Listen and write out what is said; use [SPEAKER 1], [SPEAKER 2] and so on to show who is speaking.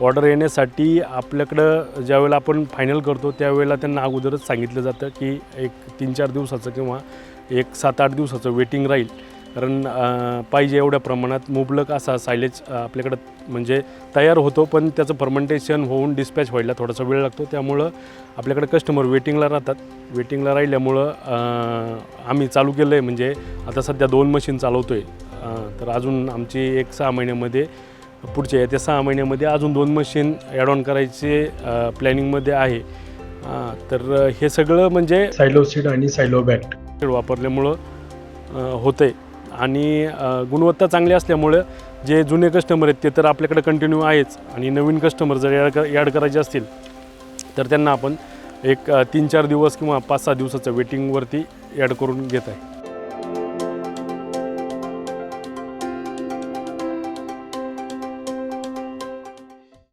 [SPEAKER 1] Order येण्यासाठी आपल्याकडं ज्यावेळेला आपण फायनल करतो त्यावेळेला त्यांना अगोदरच सांगितलं जातं की एक तीन चार दिवसाचं किंवा एक सात आठ दिवसाचं वेटिंग राहील. कारण पाहिजे एवढ्या प्रमाणात मुबलक असा सायलेज आपल्याकडं म्हणजे तयार होतो पण त्याचं फर्मेंटेशन होऊन डिस्पॅच व्हायला थोडासा वेळ लागतो. त्यामुळं आपल्याकडे कस्टमर वेटिंगला राहतात. वेटिंगला राहिल्यामुळं आम्ही चालू केलं आहे म्हणजे आता सध्या दोन मशीन चालवतो आहे तर अजून आमची एक सहा महिन्यामध्ये पुढच्या येत्या सहा महिन्यामध्ये अजून दोन मशीन ॲड ऑन करायचे प्लॅनिंगमध्ये आहे. तर हे सगळं म्हणजे सायलोसीड आणि सायलोबॅट वापरल्यामुळं होतं आहे आणि गुणवत्ता चांगली असल्यामुळं जे जुने कस्टमर आहेत ते तर आपल्याकडे कंटिन्यू आहेच. आणि नवीन कस्टमर जर ॲड ॲड करायचे असतील तर त्यांना आपण एक तीन चार दिवस किंवा पाच सहा दिवसाचं वेटिंगवरती ॲड करून घेत आहे.